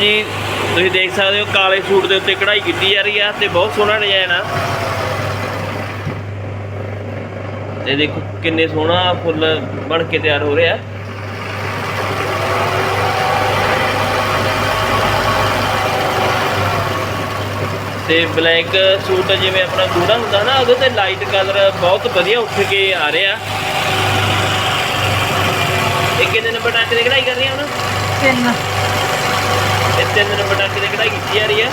ਜੀ ਤੁਸੀਂ ਦੇਖ ਸਕਦੇ ਹੋ ਕਾਲੇ ਸੂਟ ਦੇ ਉੱਤੇ ਕਢਾਈ ਕੀਤੀ ਜਾ ਰਹੀ ਆ ਤੇ ਬਹੁਤ ਸੋਹਣਾ ਡਿਜ਼ਾਈਨ ਆ। ਤੇ ਦੇਖੋ ਕਿੰਨੇ ਸੋਹਣਾ ਫੁੱਲ ਬਣ ਕੇ ਤਿਆਰ ਹੋ ਰਿਹਾ। ਤੇ ਬਲੈਕ ਸੂਟ ਜਿਵੇਂ ਆਪਣਾ ਗੂੜਾ ਹੁੰਦਾ ਨਾ, ਉਹਦੇ ਤੇ ਲਾਈਟ ਕਲਰ ਬਹੁਤ ਵਧੀਆ ਉੱਠ ਕੇ ਆ ਰਿਹਾ। ਇਹ ਕਿੰਨੇ ਨੰਬਰ ਟਾਂਕੇ ਦੀ ਕਢਾਈ ਕਰ ਰਹੀ ਆ ਹੁਣ? ਤਿੰਨ। ਤੇ ਤਿੰਨ ਨੰਬਰ ਟਾਂਕੇ ਦੀ ਕਢਾਈ ਕੀਤੀ ਜਾ ਰਹੀ ਆ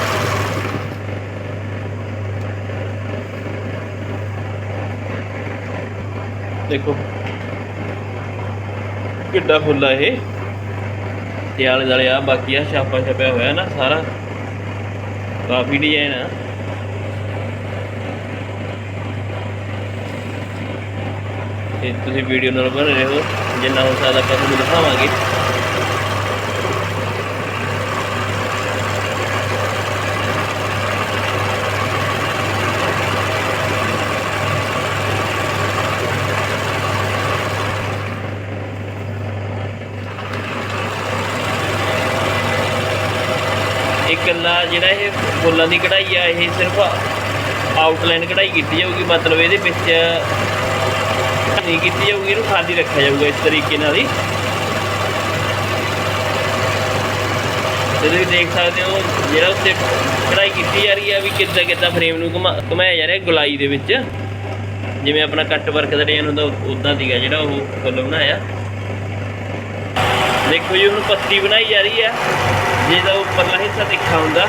ਦੇਖੋ, ਕਿੱਡਾ ਫੁੱਲ ਇਹ। ਤੇ ਆਲੇ ਦੁਆਲੇ ਆ ਬਾਕੀ ਆ ਛਾਪਾ ਛਪਿਆ ਹੋਇਆ ਨਾ, ਸਾਰਾ ਕਾਫੀ ਡਿਜ਼ਾਈਨ ਆ। ਤੇ ਤੁਸੀਂ ਵੀਡੀਓ ਨਾਲ ਬਣੇ ਰਹੋ, ਜਿੰਨਾ ਹੋ ਸਕਦਾ ਆਪਾਂ ਤੁਹਾਨੂੰ ਦਿਖਾਵਾਂਗੇ ਇਹ ਇਕੱਲਾ ਜਿਹੜਾ ਇਹ ਫੁੱਲਾਂ ਦੀ ਕਢਾਈ ਆ, ਇਹ ਸਿਰਫ ਆਊਟਲਾਈਨ ਕਢਾਈ ਕੀਤੀ ਜਾਊਗੀ, ਮਤਲਬ ਇਹਦੇ ਵਿੱਚ ਨਹੀਂ ਕੀਤੀ ਜਾਊਗੀ, ਇਹਨੂੰ ਖਾਲੀ ਰੱਖਿਆ ਜਾਊਗਾ ਇਸ ਤਰੀਕੇ ਨਾਲ ਹੀ। ਤੁਸੀਂ ਦੇਖ ਸਕਦੇ ਹੋ ਜਿਹੜਾ ਉੱਤੇ ਕਢਾਈ ਕੀਤੀ ਜਾ ਰਹੀ ਹੈ ਵੀ ਕਿੱਦਾਂ ਕਿੱਦਾਂ ਫਰੇਮ ਨੂੰ ਘੁਮਾ- ਘੁਮਾਇਆ ਜਾ ਰਿਹਾ ਗੁਲਾਈ ਦੇ ਵਿੱਚ। ਜਿਵੇਂ ਆਪਣਾ ਕੱਟ ਵਰਕ ਦਾ ਡਿਜ਼ਾਈਨ ਹੁੰਦਾ ਉਦਾਂ ਦੀਗਾ ਜਿਹੜਾ ਉਹ ਫੁੱਲ ਬਣਾਇਆ। ਦੇਖੋ ਜੀ, ਉਹਨੂੰ ਪੱਤੀ ਬਣਾਈ ਜਾ ਰਹੀ ਹੈ। ਜਿਹਦਾ ਉੱਪਰਲਾ ਹਿੱਸਾ ਤਿੱਖਾ ਹੁੰਦਾ।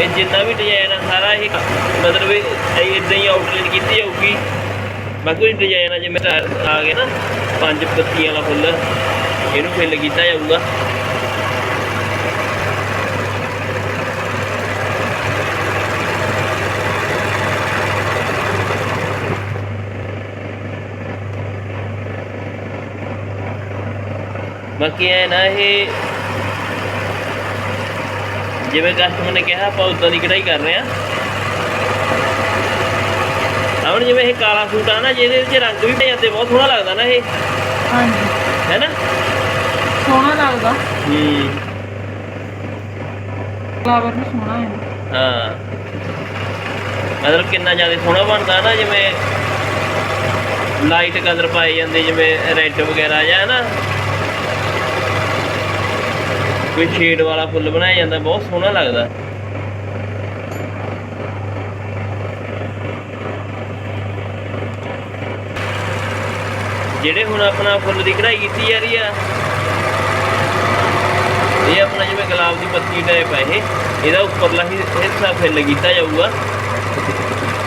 ਇਹ ਜਿੰਨਾ ਵੀ ਡਿਜ਼ਾਈਨ ਆ, ਸਾਰਾ ਇਹ ਮਤਲਬ ਇਹ ਇਦਾਂ ਹੀ ਆਊਟਲਾਈਨ ਕੀਤੀ ਜਾਊਗੀ। ਬਾਕੀ ਡਿਜ਼ਾਈਨ ਆ, ਜਿਵੇਂ ਆ ਗਿਆ ਨਾ, ਪੰਜ ਪੱਤੀਆਂ ਵਾਲਾ ਫੁੱਲ। ਇਹਨੂੰ ਫਿੱਲ ਕੀਤਾ ਜਾਊਗਾ। ਬਾਕੀ ਐ ਨਾ ਇਹ ਜਿਵੇਂ ਕਸਟਮਰ ਨੇ ਕਿਹਾ ਆਪਾਂ ਉਦਾਂ ਦੀ ਕਢਾਈ ਕਰ ਰਹੇ ਆ ਹੁਣ ਜਿਵੇਂ ਇਹ ਕਾਲਾ ਸੂਟ ਆ ਨਾ ਜਿਹਦੇ ਵਿੱਚ ਰੰਗ ਵੀ ਭੇ ਜਾਂਦੇ ਬਹੁਤ ਸੋਹਣਾ ਲੱਗਦਾ ਨਾ ਇਹ। ਹਾਂਜੀ। ਹੈ ਨਾ? ਸੋਹਣਾ ਲੱਗਦਾ। ਹੂੰ। ਫਲਾਵਰ ਵੀ ਸੋਹਣਾ ਹੈ। ਹਾਂ। ਮਤਲਬ ਕਿੰਨਾ ਜ਼ਿਆਦਾ ਸੋਹਣਾ ਬਣਦਾ ਨਾ ਜਿਵੇਂ ਲਾਈਟ ਕਲਰ ਪਾਏ ਜਾਂਦੇ ਜਿਵੇਂ ਰੈੱਡ ਵਗੈਰਾ ਜਾਂ ਨਾ ਕੋਈ ਸ਼ੇਡ ਵਾਲਾ ਫੁੱਲ ਬਣਾਇਆ ਜਾਂਦਾ, ਬਹੁਤ ਸੋਹਣਾ ਲੱਗਦਾ। ਜਿਹੜੇ ਹੁਣ ਆਪਣਾ ਫੁੱਲ ਦੀ ਕਢਾਈ ਕੀਤੀ ਜਾ ਰਹੀ ਆ, ਇਹ ਆਪਣਾ ਜਿਵੇਂ ਗੁਲਾਬ ਦੀ ਪੱਤੀ ਟਾਈਪ ਹੈ ਇਹ, ਇਹਦਾ ਉੱਪਰਲਾ ਹਿੱਸਾ ਫਿੱਲ ਕੀਤਾ ਜਾਊਗਾ।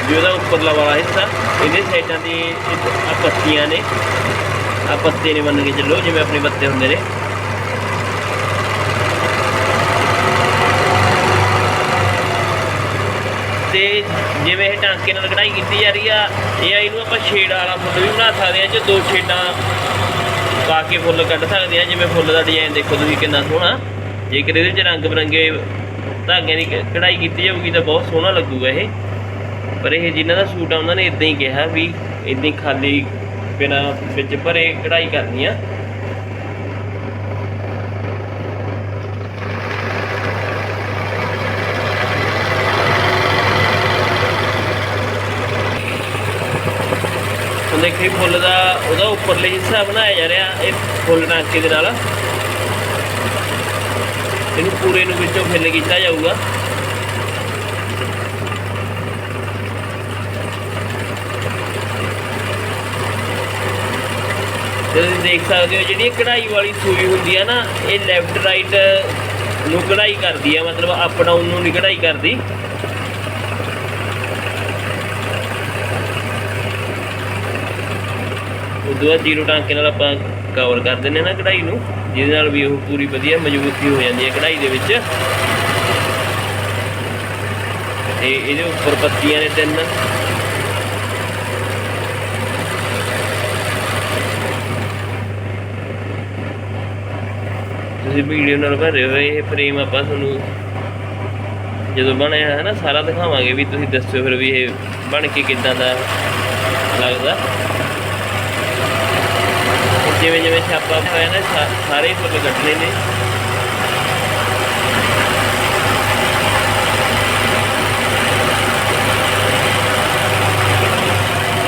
ਜੋ ਇਹਦਾ ਉੱਪਰਲਾ ਵਾਲਾ ਹਿੱਸਾ, ਇਹਦੇ ਸਾਈਡਾਂ ਤੇ ਪੱਤੀਆਂ ਨੇ, ਆ ਪੱਤੇ ਨੇ ਮੰਨ ਕੇ ਚੱਲੋ, ਜਿਵੇਂ ਆਪਣੇ ਪੱਤੇ ਹੁੰਦੇ ਨੇ। ਤੇ ਜਿਵੇਂ ਇਹ ਟਾਂਕੇ ਨਾਲ ਕਢਾਈ ਕੀਤੀ ਜਾ ਰਹੀ ਆ, ਇਹ ਆ ਇਹਨੂੰ ਆਪਾਂ ਛੇੜ ਵਾਲਾ ਫੁੱਲ ਵੀ ਬਣਾ ਸਕਦੇ ਆ, ਜੇ ਦੋ ਛੇਡਾਂ ਪਾ ਕੇ ਫੁੱਲ ਕੱਢ ਸਕਦੇ ਆ, ਜਿਵੇਂ ਫੁੱਲ ਦਾ ਡਿਜ਼ਾਈਨ ਦੇਖੋ ਤੁਸੀਂ ਕਿੰਨਾ ਸੋਹਣਾ। ਜੇਕਰ ਇਹਦੇ ਵਿੱਚ ਰੰਗ ਬਰੰਗੇ ਧਾਗਿਆਂ ਦੀ ਕ- ਕਢਾਈ ਕੀਤੀ ਜਾਊਗੀ ਤਾਂ ਬਹੁਤ ਸੋਹਣਾ ਲੱਗੂਗਾ ਇਹ। ਪਰ ਇਹ ਜਿਨ੍ਹਾਂ ਦਾ ਸੂਟ ਆ, ਉਹਨਾਂ ਨੇ ਇਦਾਂ ਹੀ ਕਿਹਾ ਵੀ ਇਦਾਂ ਹੀ ਖਾਲੀ ਬਿਨਾ ਵਿੱਚ ਭਰੇ ਕਢਾਈ ਕਰਨੀ ਆ। ਇਹ ਫੁੱਲ ਦਾ ਉਹਦਾ ਉੱਪਰਲੇ ਹਿੱਸਾ ਬਣਾਇਆ ਜਾ ਰਿਹਾ, ਇਹ ਫੁੱਲ ਟਾਂਕੇ ਦੇ ਨਾਲ। ਇਹਨੂੰ ਪੂਰੇ ਨੂੰ ਵਿੱਚੋਂ ਫਿੱਲ ਕੀਤਾ ਜਾਊਗਾ। ਤੁਸੀਂ ਦੇਖ ਸਕਦੇ ਹੋ, ਜਿਹੜੀ ਕਢਾਈ ਵਾਲੀ ਸੂਈ ਹੁੰਦੀ ਆ ਨਾ, ਇਹ ਲੈਫਟ ਰਾਈਟ ਨੂੰ ਕਢਾਈ ਕਰਦੀ ਆ, ਮਤਲਬ ਅਪ ਡਾਊਨ ਨੂੰ ਨਹੀਂ ਕਢਾਈ ਕਰਦੀ। ਉਦੋਂ ਬਾਅਦ ਜ਼ੀਰੋ ਟਾਂਕੇ ਨਾਲ ਆਪਾਂ ਕਵਰ ਕਰ ਦਿੰਦੇ ਨਾ ਕਢਾਈ ਨੂੰ, ਜਿਹਦੇ ਨਾਲ ਵੀ ਉਹ ਪੂਰੀ ਵਧੀਆ ਮਜ਼ਬੂਤੀ ਹੋ ਜਾਂਦੀ ਹੈ ਕਢਾਈ ਦੇ ਵਿੱਚ। ਤੇ ਇਹਦੇ ਉੱਪਰ ਪੱਤੀਆਂ ਨੇ ਤਿੰਨ। ਤੁਸੀਂ ਵੀਡੀਓ ਨਾਲ ਭਰੇ ਹੋਏ ਇਹ ਫਰੇਮ ਆਪਾਂ ਤੁਹਾਨੂੰ ਜਦੋਂ ਬਣਿਆ ਹੈ ਨਾ, ਸਾਰਾ ਦਿਖਾਵਾਂਗੇ ਵੀ ਤੁਸੀਂ ਦੱਸਿਓ ਫਿਰ ਵੀ ਇਹ ਬਣ ਕੇ ਕਿੱਦਾਂ ਦਾ ਲੱਗਦਾ। ਜਿਵੇਂ ਜਿਵੇਂ ਛਾਪਾ ਹੋਇਆ ਨਾ ਸਾਰੇ ਫੁੱਲ ਕੱਢਣੇ ਨੇ।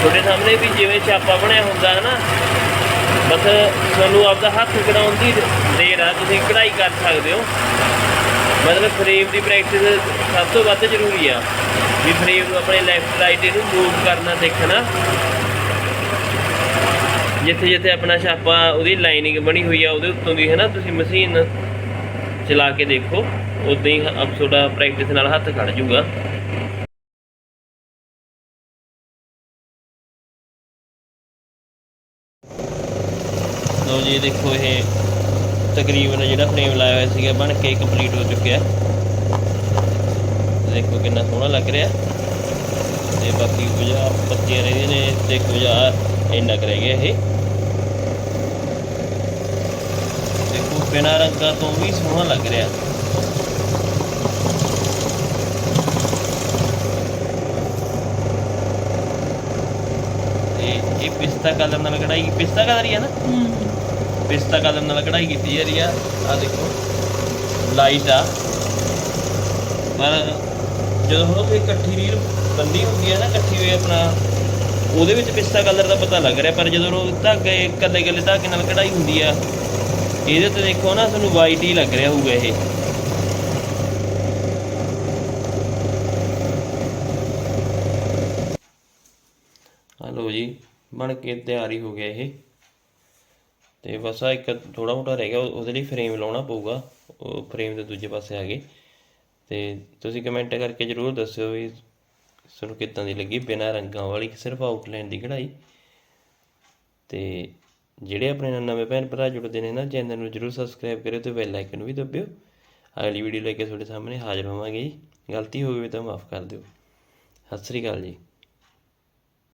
ਤੁਹਾਡੇ ਸਾਹਮਣੇ ਵੀ ਜਿਵੇਂ ਛਾਪਾ ਬਣਿਆ ਹੁੰਦਾ ਹੈ ਨਾ, ਬਸ ਤੁਹਾਨੂੰ ਆਪਦਾ ਹੱਥ ਕਢਾਉਣ ਦੀ ਦੇਰ ਆ, ਤੁਸੀਂ ਕਢਾਈ ਕਰ ਸਕਦੇ ਹੋ। ਮਤਲਬ ਫਰੇਮ ਦੀ ਪ੍ਰੈਕਟਿਸ ਸਭ ਤੋਂ ਵੱਧ ਜ਼ਰੂਰੀ ਆ, ਵੀ ਫਰੇਮ ਨੂੰ ਆਪਣੇ ਲੈਫਟ ਰਾਈਟ ਇਹਨੂੰ ਮੂਵ ਕਰਨਾ, ਦੇਖਣਾ। ਜਿੱਥੇ ਜਿੱਥੇ ਆਪਣਾ ਛਾਪਾ, ਉਹਦੀ ਲਾਈਨਿੰਗ ਬਣੀ ਹੋਈ ਆ, ਉਹਦੇ ਉੱਤੋਂ ਦੀ ਹੈ ਨਾ ਤੁਸੀਂ ਮਸ਼ੀਨ ਚਲਾ ਕੇ ਦੇਖੋ ਉਦਾਂ ਹੀ ਅਬ ਤੁਹਾਡਾ ਪ੍ਰੈਕਟਿਸ ਨਾਲ ਹੱਥ ਖੜ ਜਾਊਗਾ ਲੋ ਜੀ, ਦੇਖੋ ਇਹ ਤਕਰੀਬਨ ਜਿਹੜਾ ਫਰੇਮ ਲਾਇਆ ਹੋਇਆ ਸੀਗਾ, ਬਣ ਕੇ ਕੰਪਲੀਟ ਹੋ ਚੁੱਕਿਆ। ਦੇਖੋ ਕਿੰਨਾ ਸੋਹਣਾ ਲੱਗ ਰਿਹਾ। ਤੇ ਬਾਕੀ ਕੁਝ ਪੱਤੀਆਂ ਰਹਿੰਦੀਆਂ ਨੇ, ਤੇ ਕੁਝ ਇੰਨਾ ਕੁ ਰਹਿ ਗਿਆ ਇਹ ਦੇਖੋ ਬਿਨਾਂ ਰੰਗਾਂ ਤੋਂ ਵੀ ਸੋਹਣਾ ਲੱਗ ਰਿਹਾ। ਤੇ ਇਹ ਪਿਸਤਾ ਕਲਰ ਨਾਲ ਕਢਾਈ ਪਿਸਤਾ ਕਲਰ ਹੀ ਹੈ ਨਾ? ਹੂੰ। ਪਿਸਤਾ ਕਲਰ ਨਾਲ ਕਢਾਈ ਕੀਤੀ ਜਾ ਰਹੀ ਆ। ਆ ਦੇਖੋ ਲਾਈਟ ਆ। ਪਰ ਜਦੋਂ ਹੁਣ ਕੋਈ ਇਕੱਠੀ ਰੀਲ ਬੰਦੀ ਹੁੰਦੀ ਹੈ ਨਾ ਇਕੱਠੀ ਹੋਈ ਆਪਣਾ ਉਹਦੇ ਵਿੱਚ ਪਿਸਤਾ ਕਲਰ ਦਾ ਪਤਾ ਲੱਗ ਰਿਹਾ। ਪਰ ਜਦੋਂ ਉਹ ਧਾਗੇ ਇਕੱਲੇ ਇਕੱਲੇ ਧਾਗੇ ਨਾਲ ਕਢਾਈ ਹੁੰਦੀ ਆ ਇਹਦੇ ਤੇ ਦੇਖੋ ਨਾ ਤੁਹਾਨੂੰ ਵਾਈਟ ਹੀ ਲੱਗ ਰਿਹਾ ਹੋਊਗਾ ਇਹ। ਆ ਜੀ, ਬਣ ਕੇ ਤਿਆਰ ਹੀ ਹੋ ਗਿਆ ਇਹ। ਤੇ ਬਸ ਆ ਇੱਕ ਥੋੜਾ ਮੋਟਾ ਰਹਿ ਗਿਆ ਉਹਦੇ ਲਈ ਫਰੇਮ ਲਾਉਣਾ ਪਊਗਾ, ਉਹ ਫਰੇਮ ਦੇ ਦੂਜੇ ਪਾਸੇ ਆ ਗਏ। ਤੇ ਤੁਸੀਂ ਕਮੈਂਟ ਕਰਕੇ ਜਰੂਰ ਦੱਸਿਓ ਵੀ ਤੁਹਾਨੂੰ ਕਿੱਦਾਂ ਦੀ ਲੱਗੀ, ਬਿਨਾਂ ਰੰਗਾਂ ਵਾਲੀ, ਸਿਰਫ ਆਊਟਲਾਈਨ ਦੀ ਕਢਾਈ। ਤੇ ਜਿਹੜੇ ਆਪਣੇ ਨਾਲ ਨਵੇਂ ਭੈਣ ਭਰਾ ਜੁੜਦੇ ਨੇ ਨਾ, ਚੈਨਲ ਨੂੰ ਜਰੂਰ ਸਬਸਕ੍ਰਾਈਬ ਕਰਿਓ ਤੇ ਬੈਲ ਆਈਕਨ ਵੀ ਦਬਿਓ। ਅਗਲੀ ਵੀਡੀਓ ਲੈ ਕੇ ਤੁਹਾਡੇ ਸਾਹਮਣੇ ਹਾਜ਼ਰ ਹੋਵਾਂਗੇ ਜੀ। ਗਲਤੀ ਹੋ ਗਈ ਤਾਂ ਮਾਫ ਕਰ ਦਿਓ। ਸਤਿ ਸ੍ਰੀ ਅਕਾਲ ਜੀ।